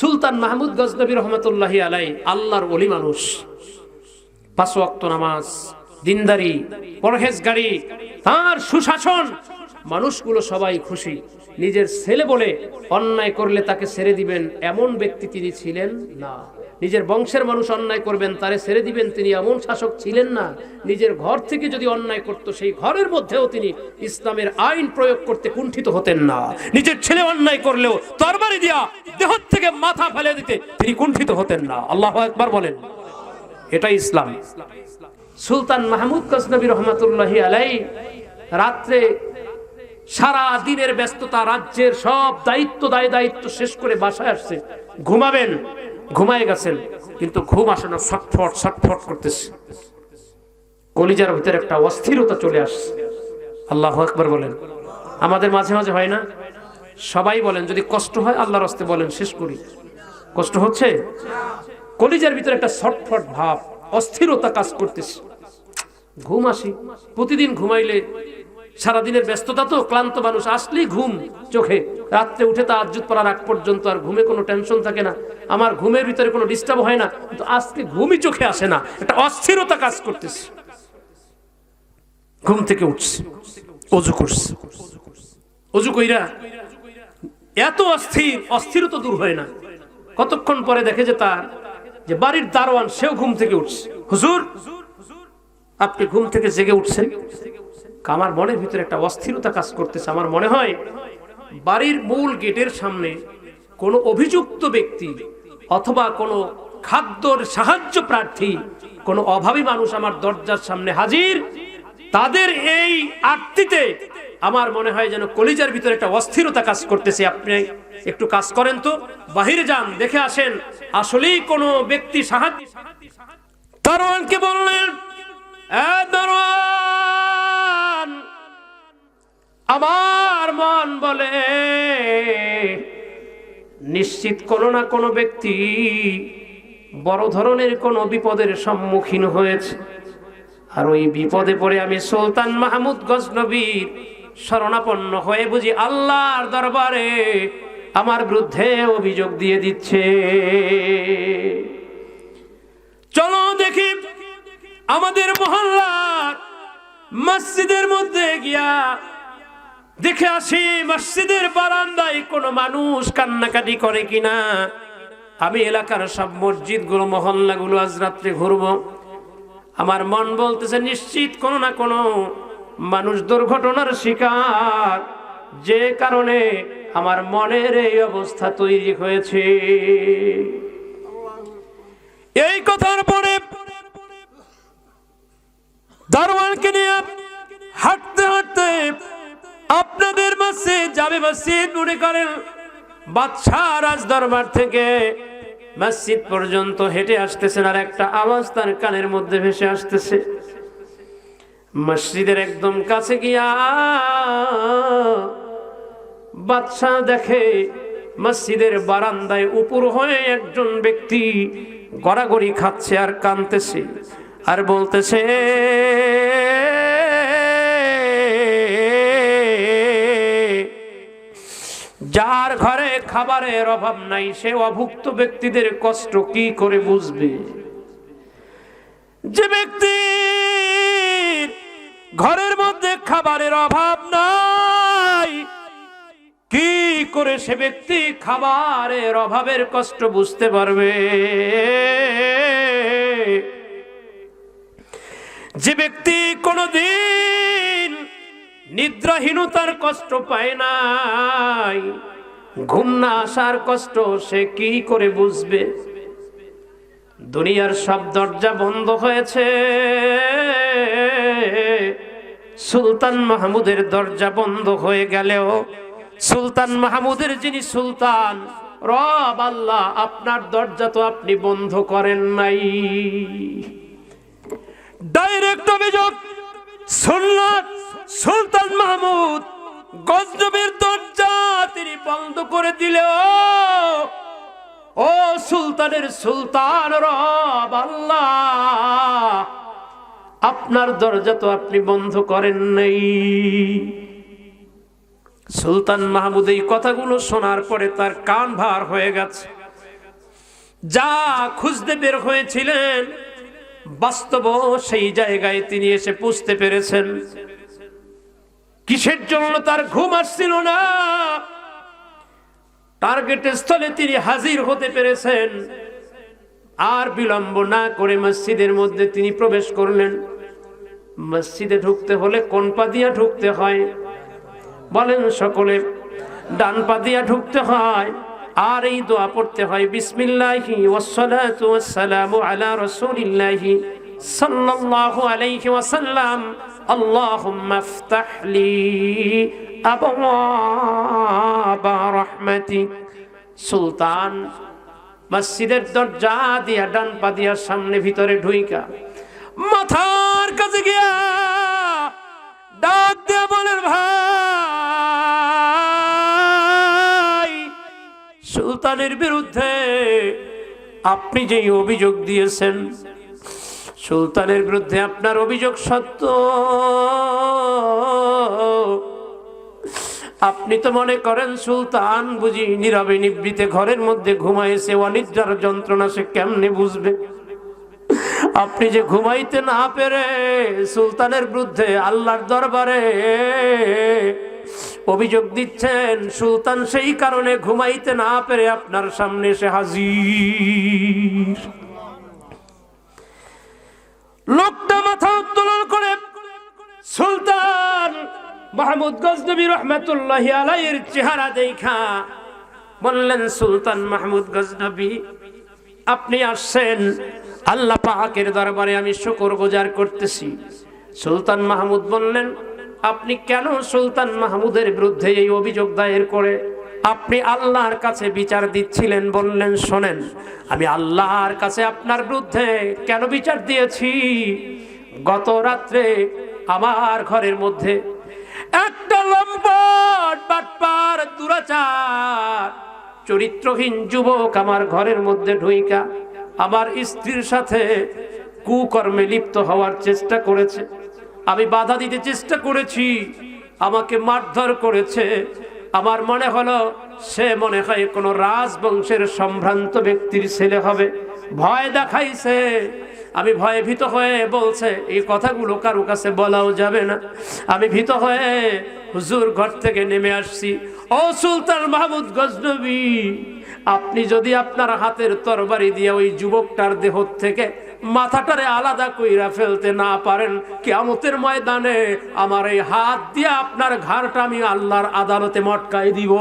সুলতান মাহমুদ গজনবী রহমতুল্লাহ আলাই, আল্লাহর অলি মানুষ। পাঁচ ওয়াক্ত নামাজ, দিনদারি, পরহেজগারি, তার সুশাসন। মানুষগুলো সবাই খুশি। নিজের ছেলে বলে অন্যায় করলে তাকে ছেড়ে দিবেন এমন ব্যক্তি তিনি ছিলেন না। নিজের বংশের মানুষ অন্যায় করবেন, তারে ছেড়ে দিবেন তিনি। এমন শাসক ছিলেন না। নিজের ঘর থেকে যদি অন্যায় করত, সেই ঘরের মধ্যেও তিনি ইসলামের আইন প্রয়োগ করতে কুণ্ঠিত হতেন না। নিজের ছেলে অন্যায় করলেও, তরবারি দিয়া দেহ থেকে মাথা ফেলে দিতে তিনি কুণ্ঠিত হতেন না। আল্লাহ একবার বলেন, এটাই ইসলাম। সুলতান মাহমুদ গজনবী রহমতুল্লাহ আলাই রাত্রে সারা দিনের ব্যস্ততা, রাজ্যের সব দায়িত্ব, দায় দায়িত্ব শেষ করে বাসায় আসছে। ঘুমাবেন। ঘুমায় গেছেন, কিন্তু ঘুম আসে না, ছটফট ছটফট করতেছে। কলিজার ভিতরে একটা অস্থিরতা চলে আসছে। আল্লাহ একবার বলেন। আমাদের মাঝে মাঝে হয় না? সবাই বলেন, যদি কষ্ট হয় আল্লাহর হস্তে বলেন, শেষ করি। কষ্ট হচ্ছে? কলিজার ভিতরে একটা ছটফট ভাব, অস্থিরতা কাজ করতেছে। ঘুম আসি। প্রতিদিন ঘুমাইলে সারাদিনের ব্যস্ততা তো, ক্লান্ত মানুষ, আসলেই ঘুম চোখে। রাত্রে উঠে তা আজ্জুত পড়ার আগ পর্যন্ত আর ঘুমে কোনো টেনশন থাকে না। আমার ঘুমের ভিতরে কোনো ডিস্টার্ব হয় না, কিন্তু আজকে ঘুমই চোখে আসে না। একটা অস্থিরতা কাজ করতেছে। ঘুম থেকে উঠছে, অজু করছে। অজু কইরা এত অস্থির, অস্থিরতা দূর হয় না। কতক্ষণ পরে দেখে যে তার, যে বাড়ির দারোয়ান, সেও ঘুম থেকে উঠছে। হুজুর, আপনি ঘুম থেকে জেগে উঠছেন? আমার মনের ভিতরে একটা অস্থিরতা কাজ করতেছে। আমার মনে হয় বাড়ির মূল গেটের সামনে কোনো অভিযুক্ত ব্যক্তি অথবা কোনো খাদ্যর সাহায্য প্রার্থী, কোনো অভাবী মানুষ আমার দরজার সামনে হাজির, তাদের এই আরতিতে আমার মনে হয় যেন কলিজার ভিতরে একটা অস্থিরতা কাজ করতেছে। আপনি একটু কাজ করেন তো, বাহিরে যান, দেখে আসেন, আসলেই কোনো ব্যক্তি সাহায্য দারোয়ানকে বললেন, "এ দারোয়ান! আমার মন বলে, নিশ্চিত কোনো না কোনো ব্যক্তি বড় ধরনের কোনো বিপদের সম্মুখীন হয়েছে। আর ওই বিপদে পড়ে আমি সুলতান মাহমুদ গজনবীর শরণাপন্ন হয়ে বুঝি আল্লাহর দরবারে আমার বিরুদ্ধে অভিযোগ দিয়ে দিচ্ছে। চলো দেখি আমাদের মহল্লার মসজিদের মধ্যে গিয়া দেখে আসি মসজিদের বারান্দায় কোনো মানুষ কান্নাকাটি করে কিনা। আমি এলাকার সব মসজিদগুলো, মহল্লাগুলো আজ রাত্রে ঘুরবো। আমার মন বলতেছে, নিশ্চিত কোনো না কোনো মানুষ দুর্ঘটনার শিকার। যে কারণে আমার মনের এই অবস্থা তৈরি হয়েছে। এই কথার পরে দারোয়ানকে নিয়ে হাঁটতে হাঁটতে আপনাদের মাসে যাবে মসজিদ মনে করেন বাদশাহ রাজ দরবার থেকে মসজিদ পর্যন্ত হেঁটে আসতেছেন আর একটা আওয়াজ তার কানের মধ্যে ভেসে আসতেছে। মসজিদের একদম কাছে গিয়া বাদশাহ দেখে মসজিদের বারান্দায় উপর হয়ে একজন ব্যক্তি গড়াগড়ি খাচ্ছে আর কানতেছে আর বলতেছে যার ঘরে খাবারের অভাব নাই, সে অভুক্ত ব্যক্তিদের কষ্ট কি করে বুঝবে? যে ব্যক্তি ঘরের মধ্যে খাবারের অভাব নাই, কি করে সে ব্যক্তি খাবারের অভাবের কষ্ট বুঝতে পারবে? যে ব্যক্তি কোনদিন নিদ্রাহীনতার কষ্ট পায় নাই ঘুম না আসার কষ্ট সে কি করে বুঝবে? দুনিয়ার সব দরজা বন্ধ হয়েছে। সুলতান মাহমুদের দরজা বন্ধ হয়ে গেলেও সুলতান মাহমুদের যিনি সুলতান, রব আল্লাহ, আপনার দরজা তো আপনি বন্ধ করেন নাই। ডাইরেক্ট অভিযোগ সুলতান মাহমুদ। গজনবীর দরজা তিনি বন্ধ করে দিলে। ও সুলতানের সুলতান রব আল্লাহ, আপনার দরজা তো আপনি বন্ধ করেন নাই। সুলতান মাহমুদ এই কথাগুলো শোনার পরে তার কান ভার হয়ে গেছে। যা খুঁজতে বের হয়েছিলেন বাস্তব সেই জায়গায় তিনি এসে পুষতে পেরেছেন। কিসের জন্য তার ঘুম আসছিল না? টার্গেট স্থলে তিনি হাজির হতে পেরেছেন। আর বিলম্ব না করে মসজিদের মধ্যে তিনি প্রবেশ করলেন। মসজিদে ঢুকতে হলে কোন পা দিয়া ঢুকতে হয়? বলেন সকলে, ডান পা দিয়া ঢুকতে হয়। আর এই দোয়া পড়তে হয়, বিসমিল্লাহি ওয়াসসালাতু ওয়াসসালামু আলা রাসূলিল্লাহি সাল্লাল্লাহু আলাইহি ওয়াসাল্লাম। আল্লাহুম্মা ইফতাহ লি আবওয়াবা রাহমাতিক সুলতান মসজিদের দরজা দিয়া, ডান পা দিয়া, সামনে ভিতরে ঢুইকা, মাথার কাছে গিয়া ডাক দিয়ে বলেন ভাই, সুলতানের বিরুদ্ধে আপনি যেই অভিযোগ দিয়েছেন সুলতানের বিরুদ্ধে আপনার অভিযোগ সত্য। আপনি তো মনে করেন সুলতান বুঝি নীরবে নিবৃতে ঘরের মধ্যে ঘুমাইছে অনিদ্রার যন্ত্রণা সে কেমনে বুঝবে? আপনি যে ঘুমাইতে না পেরে সুলতানের বিরুদ্ধে আল্লাহর দরবারে অভিযোগ দিচ্ছেন, সুলতান সেই কারণে ঘুমাইতে না পেরে আপনার সামনে এসে হাজির। লোকটা মাথা উত্তোলন করে সুলতান মাহমুদ গজনবী রহমতুল্লাহ আলাইয়ের চেহারা দেখা। বললেন, সুলতান মাহমুদ গজনবী, আপনি আসছেন। আল্লাহ পাকের দরবারে আমি শুকর গুজার করতেছি। সুলতান মাহমুদ বললেন, আপনি কেন সুলতান মাহমুদের বিরুদ্ধে এই অভিযোগ দায়ের করে? আপনি আল্লাহর কাছে বিচার দিচ্ছিলেন, বললেন, শোনেন, আমি আল্লাহর কাছে আপনার বিরুদ্ধে কেন বিচার দিয়েছি? গত রাত্রে আমার ঘরের মধ্যে একটা লম্বট বাটপার, দুরাচার, চরিত্রহীন যুবক আমার ঘরের মধ্যে ঢুইকা, আমার স্ত্রীর সাথে কুকর্মে লিপ্ত হওয়ার চেষ্টা করেছে। আমি বাধা দিতে চেষ্টা করেছি, আমাকে মারধর করেছে। আমার মনে হলো, সে মনে হয় কোনো রাজবংশের সম্ভ্রান্ত ব্যক্তির ছেলে হবে। ভয় দেখাইছে। আমি ভয়ে ভীত হয়ে বলছে, এই কথাগুলো কারও কাছে বলাও যাবে না। আমি ভীত হয়ে হুজুর ঘর থেকে নেমে আসছি। ও সুলতান মাহমুদ গজনবী, আপনি যদি আপনার হাতের তরবারি দিয়ে ওই যুবকটার দেহ থেকে মাথাটারে আলাদা কইরা ফেলতে না পারেন। কেমতের ময়দানে আমার এই হাত দিয়ে আপনার ঘাড়টা আমি আল্লাহর আদালতে মটকাই দিব।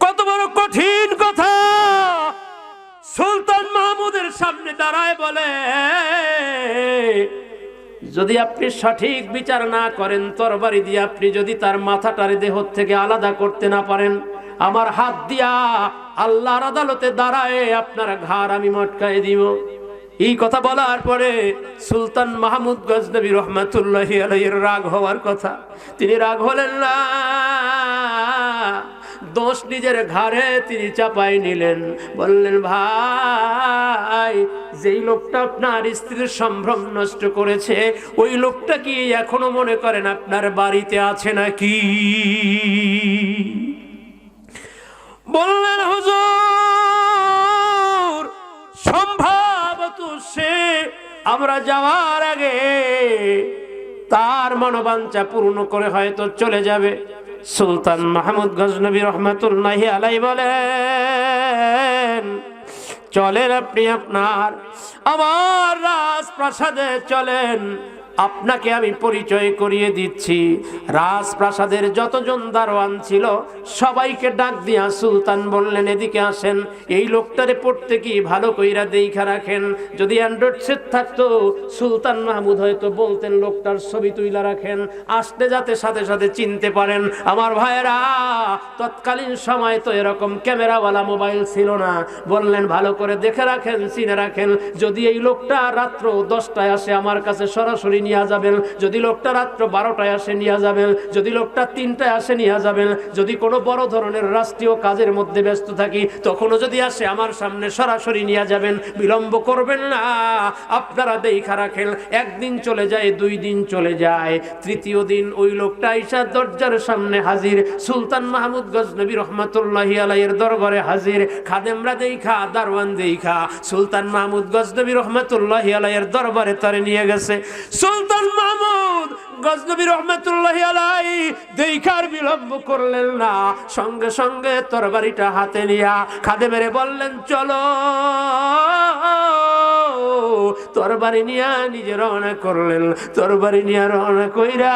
কত বড় কঠিন কথা। সুলতান মাহমুদের সামনে দাঁড়ায় বলে যদি আপনি সঠিক বিচার না করেন তরবারি দিয়ে আপনি যদি তার মাথাটারে দেহ থেকে আলাদা করতে না পারেন আমার হাত দিয়া আল্লাহর আদালতে দাঁড়ায় আপনার ঘাড় আমি মটকায় দিব। এই কথা বলার পরে সুলতান মাহমুদ গজনবী রহমাতুল্লাহ আলাইয়ের রাগ হওয়ার কথা। তিনি রাগ হলেন, না, দোষ নিজের ঘাড়ে তিনি চাপাই নিলেন। বললেন, ভাই, যেই লোকটা আপনার স্ত্রীর সম্ভ্রম নষ্ট করেছে, ওই লোকটা কি এখনও মনে করেন আপনার বাড়িতে আছে নাকি? বললেন, হুজুর, সম্ভবত সে আমরা যাওয়ার আগে তার মনোবাঞ্ছা পূর্ণ করে হয়তো চলে যাবে। সুলতান মাহমুদ গজনবী রহমতুল্লাহি আলাই বলেন, চলেন আপনি আপনার, আমার রাজপ্রাসাদে চলেন। আপনাকে আমি পরিচয় করিয়ে দিচ্ছি। রাজপ্রাসাদের যতজন দারোয়ান ছিল, সবাইকে ডাক দিয়া সুলতান বললেন, এদিকে আসেন। এই লোকটারে পড়তে কি ভালো কইরা দেখা রাখেন? যদি অ্যান্ড্রয়েড সেট থাকতো, সুলতান মাহমুদ হয়তো বলতেন, লোকটার ছবি তুইলা রাখেন, আসতে যাতে সাথে সাথে চিনতে পারেন। আমার ভাইয়েরা, তৎকালীন সময় তো এরকম ক্যামেরাওয়ালা মোবাইল ছিল না। বললেন, ভালো করে দেখে রাখেন, চিনে রাখেন। যদি এই লোকটা রাত্র দশটায় আসে আমার কাছে সরাসরি নিয়ে যাবেন। যদি লোকটা রাত্র বারোটায় আসে নিয়ে যাবেন। যদি লোকটা তিনটায় আসে নিয়ে যাবেন। যদি কোনো বড় ধরনের রাষ্ট্রীয় কাজের মধ্যে ব্যস্ত থাকি, তখনও যদি আসে আমার সামনে সরাসরি নিয়ে যাবেন। বিলম্ব করবেন না। আপনারা দেখা রাখেন, একদিন চলে যায়, দুই দিন চলে যায়। তৃতীয় দিন ওই লোকটা ঈশা দরজার সামনে হাজির। সুলতান মাহমুদ গজনবী রহমাতুল্লাহি আলাইয়ের দরবারে হাজির। খাদেমরা দেখা দারওয়ান দেখা। সুলতান মাহমুদ গজনবী রহমাতুল্লাহি আলাইয়ের দরবারে তারে নিয়ে গেছে। সুলতান মাহমুদ গজনবী রহমাতুল্লাহি আলাই দেখার বিলম্ব করলেন না। সঙ্গে সঙ্গে তরবারিটা হাতে নিয়া খাদেমেরে বললেন, চলো। তরবারি নিয়া নিজে রওনা করলেন। তরবারি নিয়া রওনা কইরা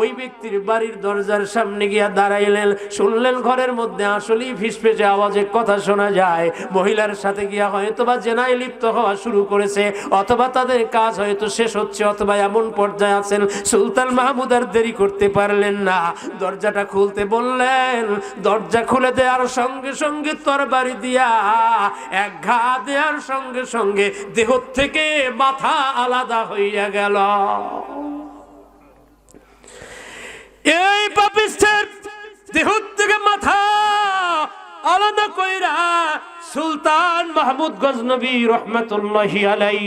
ওই ব্যক্তির বাড়ির দরজার সামনে গিয়া দাঁড়াইলেন। শুনলেন ঘরের মধ্যে আসলেই ফিসফেসে আওয়াজে কথা শোনা যায়। মহিলার সাথে গিয়া হয়তো বা জেনায় লিপ্ত হওয়া শুরু করেছে, অথবা তাদের কাজ হয়তো শেষ হচ্ছে, অথবা এমন পর্যায়ে আছেন, সুলতান মাহমুদ আর দেরি করতে পারলেন না। দরজাটা খুলতে বললেন, দরজা খুলে দেওয়ার সঙ্গে সঙ্গে তরবারি দিয়া, এক ঘা দেওয়ার সঙ্গে সঙ্গে দেহ থেকে মাথা আলাদা হইয়া গেল। এই পাপিষ্টের দেহ থেকে মাথা আলাদা কইরা সুলতান মাহমুদ গজনবী রহমতুল্লাহি আলাই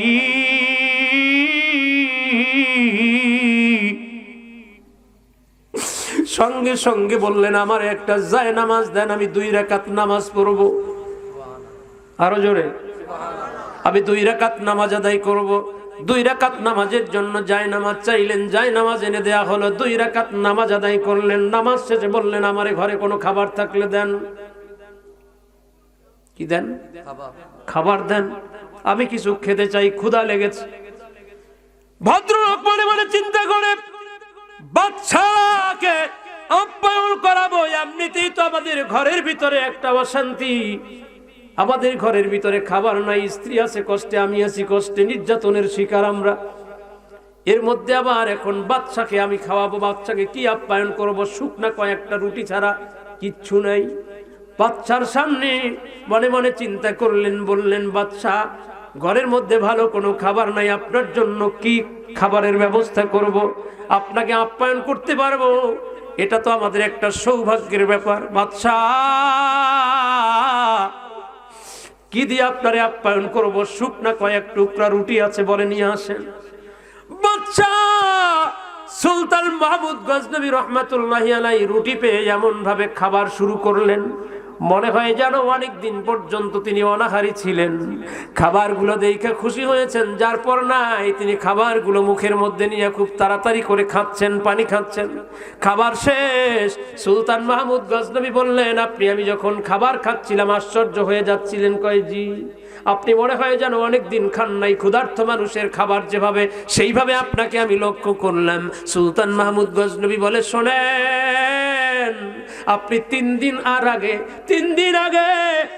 সঙ্গে সঙ্গে বললেন, আমার একটা যায় নামাজ দেন, আমি দুই রাকাত নামাজ পড়ব। আরও জোরে, আমি দুই রাকাত নামাজ আদায় করব। দুই রাকাত নামাজের জন্য যায় নামাজ চাইলেন, যায় নামাজ এনে দেয়া হলো। দুই রাকাত নামাজ আদায় করলেন, নামাজ শেষে বললেন, আমার ঘরে কোনো খাবার থাকলে দেন। কি দেন? খাবার দেন। আমি কিছু খেতে চাই, ক্ষুধা লেগেছে। ভদ্রলোক মনে মনে চিন্তা করে বাচ্চাকে আপ্যায়ন করাবো, এমনিতেই তো আমাদের ঘরের ভিতরে একটা অশান্তি। আমাদের ঘরের ভিতরে খাবার নাই, স্ত্রী আছে কষ্টে, আমি আছি কষ্টে, নির্যাতনের শিকার আমরা। এর মধ্যে আবার এখন বাচ্চাকে আমি খাওয়াবো বাচ্চাকে কি আপ্যায়ন করব, শুকনা কয়েকটা রুটি ছাড়া কিচ্ছু নাই। বাচ্চার সামনে মনে মনে চিন্তা করলেন, বললেন বাচ্চা ঘরের মধ্যে ভালো কোনো খাবার নাই, আপনার জন্য কি খাবারের ব্যবস্থা করব? আপনাকে আপ্যায়ন করতে পারব? এটা তো আমাদের একটা সৌভাগ্যের ব্যাপার। বাচ্চা কি দিয়ে আপনারে আপ্যায়ন করব? শুকনা কয়েক টুকরা রুটি আছে বলে নিয়ে আসেন। সুলতান মাহমুদ গজনবী রহমাতুল্লাহ আলাই রুটি পেয়ে এমন ভাবে খাবার শুরু করলেন। মনে হয় যেন অনেক দিন পর্যন্ত তিনি অনাহারি ছিলেন। খাবারগুলো দেখে খুশি হয়েছেন, যার পর নাই তিনি খাবারগুলো মুখের মধ্যে নিয়ে খুব তাড়াতাড়ি করে খাচ্ছেন, পানি খাচ্ছেন। খাবার শেষ, সুলতান মাহমুদ গজনবী বললেন, আপনি, আমি যখন খাবার খাচ্ছিলাম, আশ্চর্য হয়ে যাচ্ছিলেন কয়জি আপনি মনে হয় যেন অনেক দিন খান নাই ক্ষুধার্থ মানুষের খাবার যেভাবে, সেইভাবে আপনাকে আমি লক্ষ্য করলাম। সুলতান মাহমুদ গজনবী বলে, শোনেন আপনি তিন দিন আর আগে তিন দিন আগে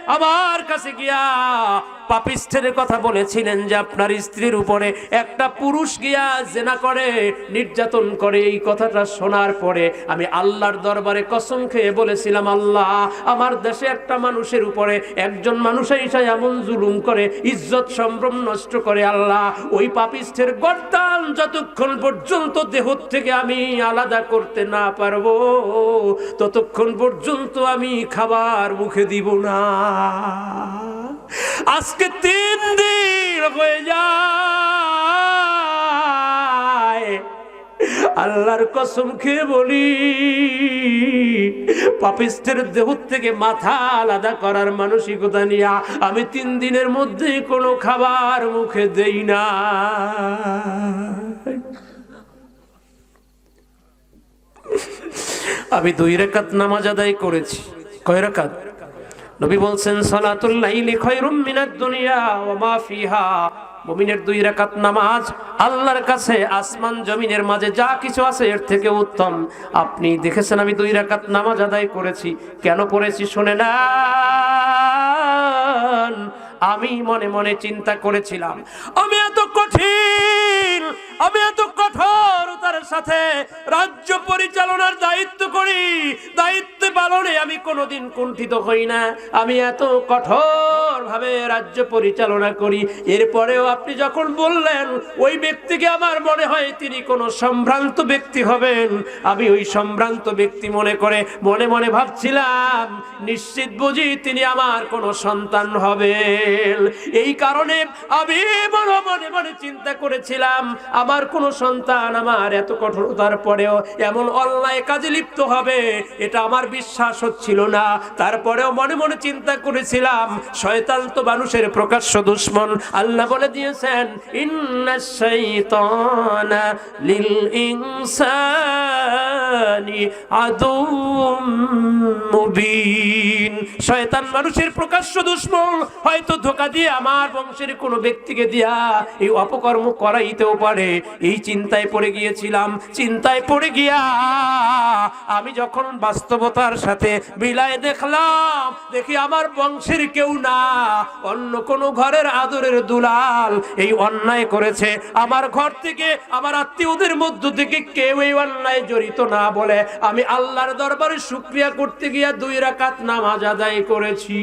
আমার কাছে গিয়া পাপিষ্ঠের কথা বলেছিলেন যে আপনার স্ত্রীর উপরে একটা পুরুষ গিয়া জেনা করে, নির্যাতন করে। এই কথাটা শোনার পরে আমি আল্লাহর দরবারে কসম খেয়ে বলেছিলাম, আল্লাহ, আমার দেশে একটা মানুষের উপরে একজন মানুষ এসে এমন জুলুম করে, ইজ্জত সম্ভ্রম নষ্ট করে, আল্লাহ, ওই পাপিষ্ঠের গর্দান যতক্ষণ পর্যন্ত দেহ থেকে আমি আলাদা করতে না পারব, ততক্ষণ পর্যন্ত আমি খাবার মুখে দিব না। আজকে তিন দিন হয়ে যায়। আল্লাহর কসম খেয়ে বলি পাপিস্টের দেহ থেকে মাথা আলাদা করার মানসিকতা নিয়ে আমি তিন দিনের মধ্যে কোনো খাবার মুখে দেই না। আমি দুই রেখাত নামাজ আদায় করেছি। কয় রেখাত? নবী বলছেন, সালাতুল লাইলি মিনাদ দুনিয়া ওয়া মা ফিহা। মুমিনের দুই রাকাত নামাজ আল্লাহর কাছে, আসমান জমিনের মাঝে যা কিছু আছে এর থেকে উত্তম। আপনি দেখেছেন আমি দুই রাকাত নামাজ আদায় করেছি। কেন করেছি শুনে না আমি মনে মনে চিন্তা করেছিলাম। আমি এত কঠিন, আমি এত কঠোরতার সাথে রাজ্য পরিচালনার দায়িত্ব করি। দায়িত্ব পালনে আমি কোনোদিন কুণ্ঠিত হই না। আমি এত কঠোর ভাবে রাজ্য পরিচালনা করি। এরপরেও আপনি যখন বললেন, ওই ব্যক্তিকে আমার মনে হয় তিনি কোনো সম্ভ্রান্ত ব্যক্তি হবেন। আমি ওই সম্ভ্রান্ত ব্যক্তি মনে করে মনে মনে ভাবছিলাম, নিশ্চিত বুঝি তিনি আমার কোনো সন্তান হবেন। এই কারণে আমি মনে মনে চিন্তা করেছিলাম, আমার কোনো সন্তান আমার এত কঠোরতার পরেও এমন অন্যায় কাজে লিপ্ত হবে, এটা আমার বিশ্বাস হচ্ছিল না। তারপরেও মনে মনে চিন্তা করেছিলাম, শয়তান তো মানুষের প্রকাশ্য দুশ্মন। আল্লাহ বলে দিয়েছেন শয়তান মানুষের প্রকাশ্য দুশ্মন, হয়তো ধোকা দিয়ে আমার বংশের কোনো ব্যক্তিকে দিয়া এই অপকর্ম করাইতেও পারে। এই চিন্তায় পড়ে গিয়েছিলাম চিন্তায় পড়ে গিয়া আমি যখন বাস্তবতার সাথে বিলায় দেখলাম, দেখি আমার বংশের কেউ না, অন্য কোনো ঘরের আদরের দুলাল এই অন্যায় করেছে। আমার ঘর থেকে, আমার আত্মীয়দের মধ্য থেকে কেউ এই অন্যায় জড়িত না বলে আমি আল্লাহর দরবারে শুক্রিয়া করতে গিয়া দুই রাকাত নামাজ আদায় করেছি।